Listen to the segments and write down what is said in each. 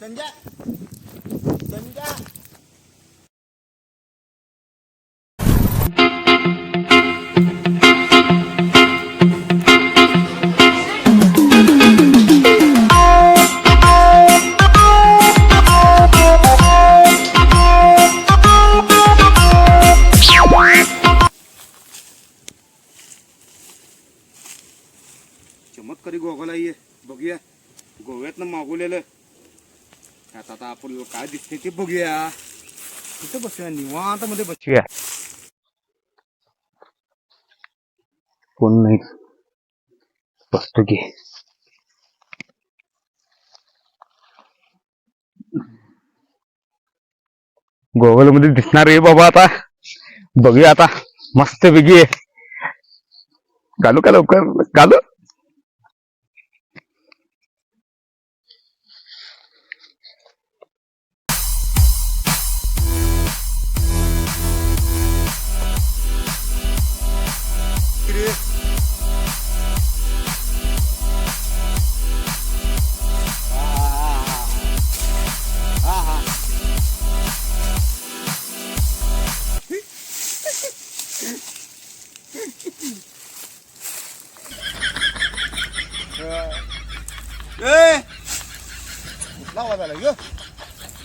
संजय संजय चमत्कारी गोगाला ये बघूया. गोव्यातनं मागवलेलं आता आता आपण काय दिसते ते बघूया. तिथं बसूया निवांत मध्ये बसूया कोण नाही. बसतो की. गोगलमध्ये दिसणार आहे बाबा आता. बघूया आता. मस्त वेगळी घालू का लवकर? घालू? ग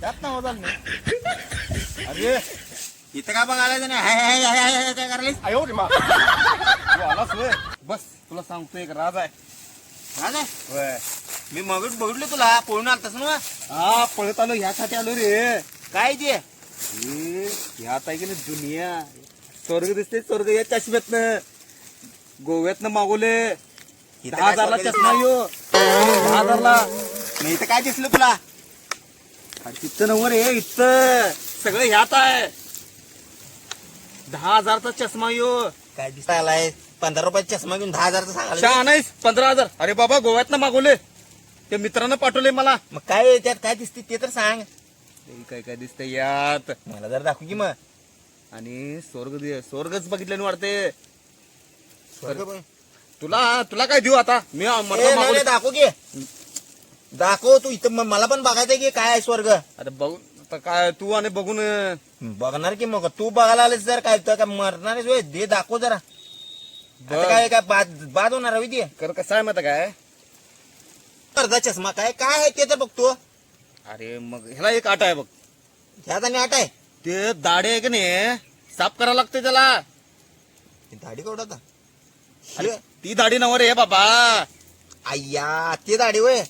त्यात नाही. अरे. इथं का बघायला नाही? हाय हाय हाय हाय हाय काय आयो रे मा. तू आलास होय. बस तुला सांगतो एक राज आहे. राजा मी मग बघितलं तुला पळून आलतास ना? हा पळत आलो ह्यासाठी आलो रे. काय ते? ह्यात आहे की नाही दुनिया स्वर्ग दिसते स्वर्ग या चष्म्यातनं. गोव्यातनं मागवले. दहा हजारला चष्मा यो. दहा हजारला. मग इथं काय दिसलं तुला? तिथं नवर आहे इथं. सगळं ह्यात आहे. दहा हजारचा चष्मा यो. काय दिसता आलाय? पंधरा रुपयाचा चष्मा घेऊन दहा हजारचा सांगायला शहा नाहीस पंधरा हजार. अरे बाबा गोव्यातनं मागवले. ते मित्रानं पाठवले मला. मग काय त्यात काय दिसते? ते तर सांग. हे काय काय दिसतंय यात? मला जर दाखव की मग. आणि स्वर्ग दे- स्वर्गच बघितल्याने वाटते. तुला तुला काय देऊ आता? मी ए, नाही, मागवले. नाही, दाखव की. दाखव तू इथं. म- मला पण बघायचंय की काय आहे स्वर्ग. अरे बघू आता काय तू आणि बघून अं, बघणार की मग. तू बघायला आलेस जर काय तर काय मरणार आहेस होय? दे दाखव जरा. बघ. आता काय काय बाद बाद होणार हवी ते. कर कसं आहे माहिती काय? अर्धा चष्मा काय काय आहे ते तर बघतो अरे मग ह्याला एक आट आहे बघ. ह्यात आणि आठ आहे. ते दाढे आहे की नाही साफ करावं लागते त्याला. ती दाढी कवडा आता अरे ती दाढी नवर आहे बाबा. अय्या ते दाढी वय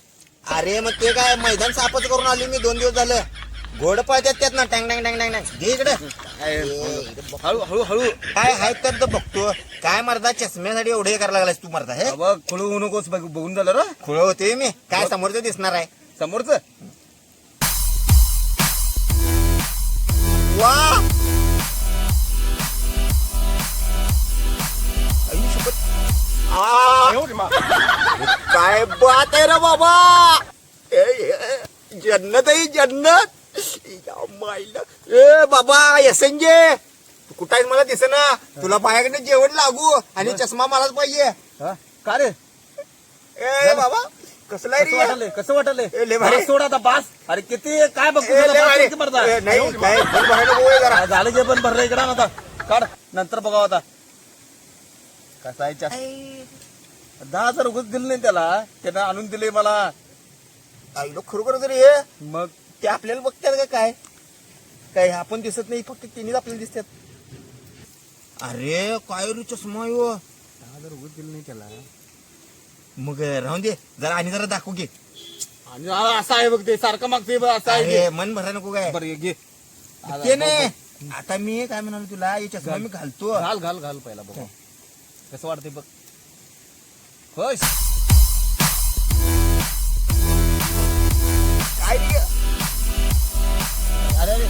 अरे मग ते काय मैदान सापच करून आली मी दोन दिवस झालं. घोड पळतात त्यात ना टँग टँग टँग टँग. टँग इकडे. हळू हळू हळू काय आहे तर तो बघतो. काय मरदा चष्म्यासाठी एवढे हे करायला लागलास तू मरदा हे? बघ खुळू होऊ नकोस बघ- बघून झालं र. खुळ होते मी. काय समोरचं दिसणार आहे? समोरच? वा! आई शपथ. आ, काय बात आहे रे बाबा? ए, ए, जन्नत आहे जन्नत. या ए बाबा यसंजे तू कुठं आहेस मला दिसेना. तुला बायाकडे जेवण लागू आणि चष्मा मलाच पाहिजे. का रे? ए बाबा कसला आहे कसं रे वाटले कसं वाटले ए, लय भारी. अरे सोड आता बास. अरे किती काय बघतो तुला? बास. किती नाही काय नको जरा. आ, झालं जे पण भरलं इकडं आता. काढ. नंतर बघावं आता. कसा आहे चष्मा? दहा हजार उगच दिले नाही त्याला. त्यानं आणून दिले मला. आईलो खरोखर जर ये मग? ते आपल्याला बघतात का काय? काय आपण दिसत नाही फक्त तिन्हीच आपल्याला दिसतात. अरे काय रे चष्मा यो? दहा हजार उगच दिले नाही त्याला. मग राहून दे. जरा आणि जरा दाखवू घे आणि असं आहे बघ ते सारखं मागते बघ असं आहे अरे. मन भरा नको काय. बरं हे घे. ते नाही आता मी काय म्हणालो तुला हे चष्मा मी घालतो. घाल घाल घाल पहिला बघ. कसं वाटते बघ. खुश काय रे? अरे. अरे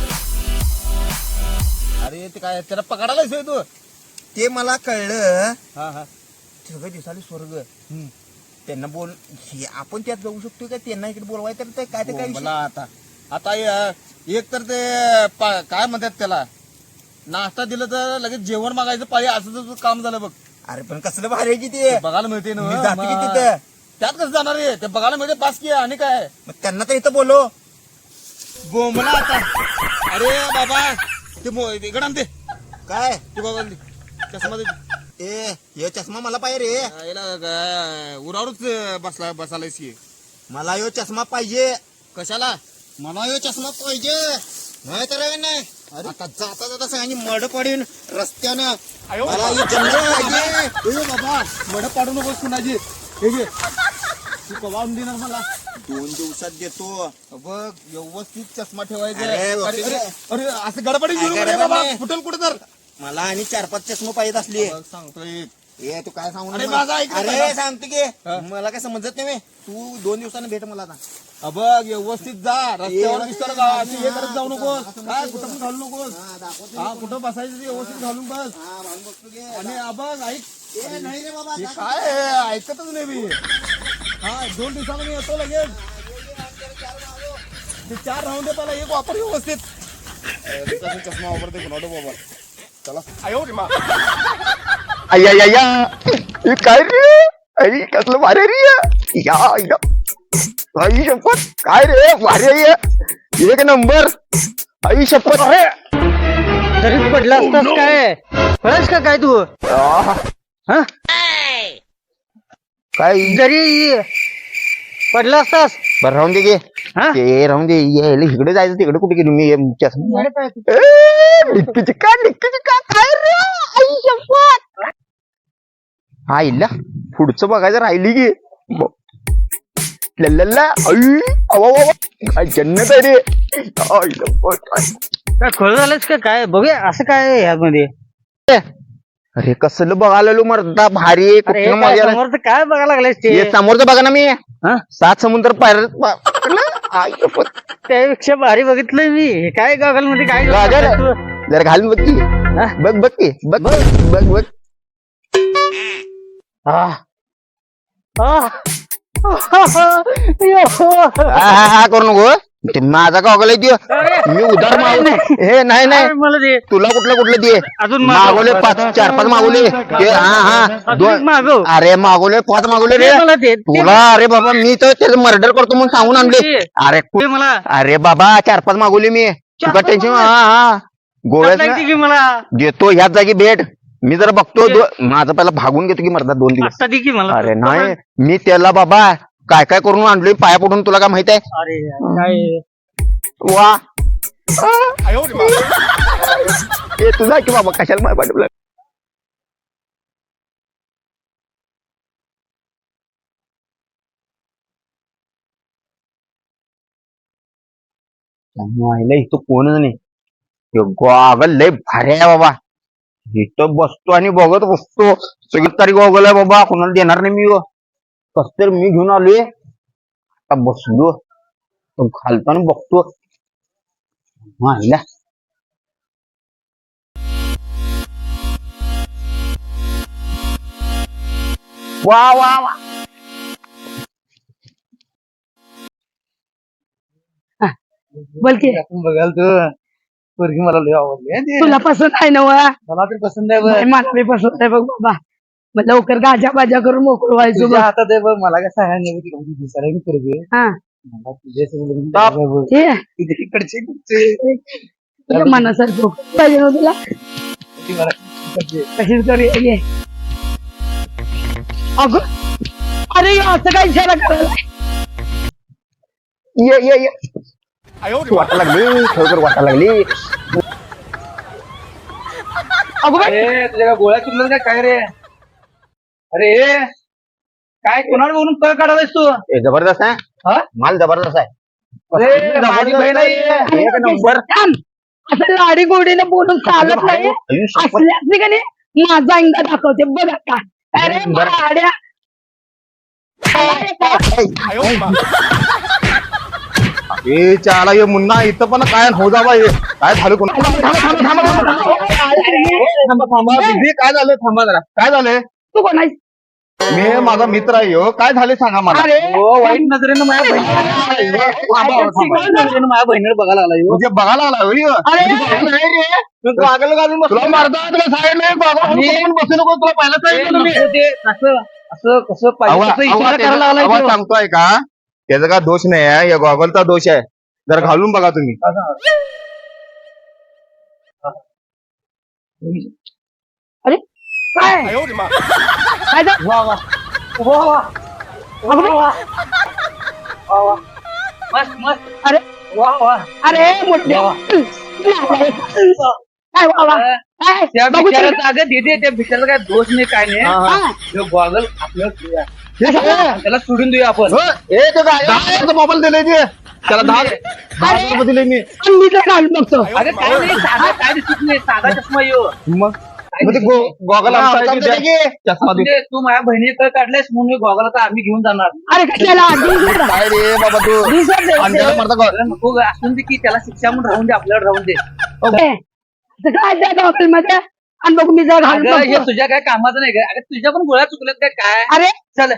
अरे ते काय त्याला पकडायलाच होय तू? ते मला कळलं. हा हा. सगळं दिसाले स्वर्ग. त्यांना बोल हे आपण त्यात जाऊ शकतो का? त्यांना इकडे बोलवाय तर ते काय ते काय हो, विषय? मला आता आता एक तर ते पा- काय म्हणतात त्याला? नाश्ता दिलं तर लगेच जेवण मागायचं पाहिजे असं तुझं काम झालं बघ. अरे पण कसलं भारी आहे की ते? बघायला मिळते ना मी जाते की मग. तिथं? त्यात कसं जाणार आहे? ते बघायला मिळते पास की आणि काय? मग त्यांना तर इथं बोलो बोंबला आता. अरे बाबा ते मो- इकडं आण ते. काय? तू दे चष्मा दे. ए हे चष्मा मला पाहिजे रे. याला काय उरावरच बसला बसायलायस की. मला यो चष्मा पाहिजे. कशाला? मला यो चष्मा पाहिजे. नाही तर आहे नाही. आता जाता जाता सगळ्यांनी मड पडून रस्त्यानं. मला ही पाहिजे. ए बाबा मड पाडू नकोस कुणाची. हे घे. तू कवा आणून देणार मला? दोन दिवसात देतो. बघ व्यवस्थित चष्मा ठेवायचा. अरे, अरे अरे, अरे असं गडबडी अरे, रे बाबा. गडबड. फुटल कुठं तर. मला आणि चार पाच चष्मा पाहिजे असली. बघ, सांगतोय. ए तू काय सांगू अरे, माझा ऐक ना अरे पहिला. सांगते की हा. मला काय समजत नाही बे. तू दोन दिवसानं भेट मला आता. हा बघ व्यवस्थित जा. रस्त्यावर असं हे करत जाऊ नकोस. काय कुठं पण घालू नकोस. हा, दाखवतो. हा कुठं बसायचं ते व्यवस्थित घालून बस. हा, बघतो. आणि हा बघ ऐक. ए, नाही रे बाबा हे काय आहे? ऐकतच नाही मी. हा दोन दिवसानं मी येतो लगेच. ते चार राहून दे पहिला. एक वापर व्यवस्थित. चष्मा वापरते कुणाला बाबा चला. अय्या हे काय रे? अरे कसलं भारी रे या या. आई शपथ. काय रे? भारी आहे एक नंबर. आई शपथ. आहे तरी पडला असतास काय? पळस का काय तू? आह. हा? काय? जरी पडला असतास? बरं राहून दे गे. हा? ते राहून दे. यायला इकडे जायचं तिकडे कुठे गेलो मी? एम चष्मा ए, चिक्का चिक्का काय रे? आई शपथ. आईला पुढचं बघायचं राहिली की लल्लल्ला आई अवा वा काय जन्नत आहे रे आई. काय खोळ झालंस का काय बघूया असं काय आहे ह्यामध्ये अरे कसलं बघायला मरता भारी अरे हे काय मजा. समोरचं काय बघायला लागलायस ते हे समोरचं बघा ना मी हा? सात समुद्र पार पा- आई शपथ. त्यापेक्षा भारी बघितलंय मी हे काय गॉगलमध्ये काय? जरा घालून बघ की हा? बघ बघ की बघ बघ बघ. हा हा हा. करू नको ते माझा अरे. मी उधार मागवले हे नाही नाही. मला दे तुला कुठलं कुठलं दे अजून मागव. मागवले पाच चार पाच मागवले. ते हा हा. दोन मागव. अरे मागवले पाच मागवले रे. मला दे तुला अरे बाबा मी तर त्याचं मर्डर करतो म्हणून सांगून आणले. अरे कु- ते मला अरे बाबा चार पाच मागवले मी. पाच टेन्शन? हा हा. गोळ्यात की मला. देतो ह्याच जागी भेट. मी जरा बघतो दो- माझं पहिला भागून घेतो की मरदा दोन दिवस. आता दे की मला. अरे नाही मी त्याला बाबा काय काय करून आणलोय? पाया पडून तुला काय माहीत आहे? अरे काय? वा. ए तुझा की बाबा कशाला माय पाठवलं माहिला इथं कोणच नाही. गॉगल लय भारी आहे बाबा. इथं बसतो आणि बघत बसतो. सगळी तारीख आहे बाबा कोणाला देणार नाही मी कस तर मी घेऊन आलोय. आता बसलो. आणि बघतो. माहिला वा वा वा. बोल की. बघाल तू पोरगी मला लय आवडली तुला पसंत आहे ना वा? मला तर पसंत आहे नाही, मला बी पसंत आहे बघ बाबा. मग लवकर गाजा बाजा करून मोकळं व्हायचो बघ. हातात आहे बघ. मला काय सांगायला दिसायला की पोरगी. हा. मला तुझ्या ते इकडचे तुझ्या मनासारखं पाहिजे ना तुला. कशीच करू ये. अगं. अरे असं काय इशारा करायला ये ये ये. वाटा लागली खरोखर वाटा लागली अगं बाई, अरे तुझ्या गोळ्या चुकलं काय काय रे अरे काय कोणाला बोलून पळ काढायलास तू हे जबरदस्त आहे हा? माल जबरदस्त आहे अरे माझी बहीण आहे एक नंबर थांब. असं लाडी गोडीनं बोलून चालत नाही का नाही माझा अंगा दाखवते बघ आता अरे बरं. भाड्या ए चाला ये मुन्ना इथं पण काय हो जावा हे काय झालं कोण थांबा थांबा दीदी काय झालं थांबा जरा काय झालंय तू कोण आहेस? मी माझा मित्र आहे ह्यो. काय झाले सांगा मला अरे हो वाईट नजरेनं माझ्या बहिणी थांबा, थांबा. नजरेनं माझ्या बहिणीला बघायला आला ह्यो. म्हणजे बघायला आला होय ह्यो. तू पागल. तुला मारता तुला साहेब नाही बाबा म्हणून बसू नको तुला पहिला ते सांगितलं मी. नको ते असं असं कसं पाहिजे तसं करायला आवा लागला सांगतोय का त्याचा काय दोष नाही आहे. या गॉगलचा दोष आहे. जरा घालून बघा तुम्ही. अरे. काय? काय झालं? वा वा. वा वा. मस्त मस्त. अरे. वा वा. अरे मोठ्या काय काय? त्या बघू तर. अगं दिदी त्या बिचाराचा काय दोष नाही काय नाही. हा. गॉगल आपल्याला ठेवूया. त्याला सोडून देऊया आपण. हो, ए, ते काय- हजारचा मोबाईल दिले ते त्याला दहा दहा हजार रुपये दिले मी. मी तर घालून बघतो अगं काय नाही साधा काय दिसत नाही. साधा चष्मा येऊ मग? मग ते गॉगल आमचा आहे ते द्या. चष्मा दे. म्हणजे तू माझ्या बहिणीकडे काढलेस म्हणून गॉगल आता आम्ही घेऊन जाणार. अरे कशाला. काय रे बाबा तू? दिवसात दे. अंड्याला मारता का? अरे नको गं, असून दे की त्याला शिक्षा म्हणून राहून दे आपल्याला राहून दे. काय त्या हॉटेल मध्ये? आणि बघू मी जर अगं हे. तुझ्या काय कामाचं नाही का अगं तुझ्या पण गोळ्या चुकल्यात काय? काय? अरे! चल.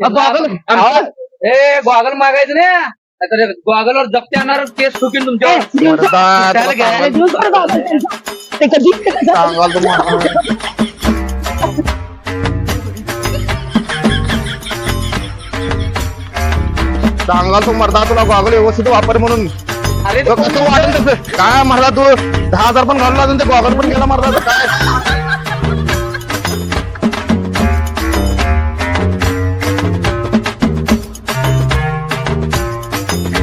गॉगल ए गॉगल मागायचं नाही? नाहीतर गॉगलवर जप्ती आणणार केस सुटील ए, तुमच्या मर्दा, त्याला घालून त्यांचा. त्याच्या दिवशी कसं- सांगाल तुम्हाला सांगाल तू मर्दा तुला गॉगल व्यवस्थित वापर म्हणून. अरे तू वाटेल तसं काय मला तू? दहा हजार पण घालून अजून ते गॉगल पण गेला मारला काय?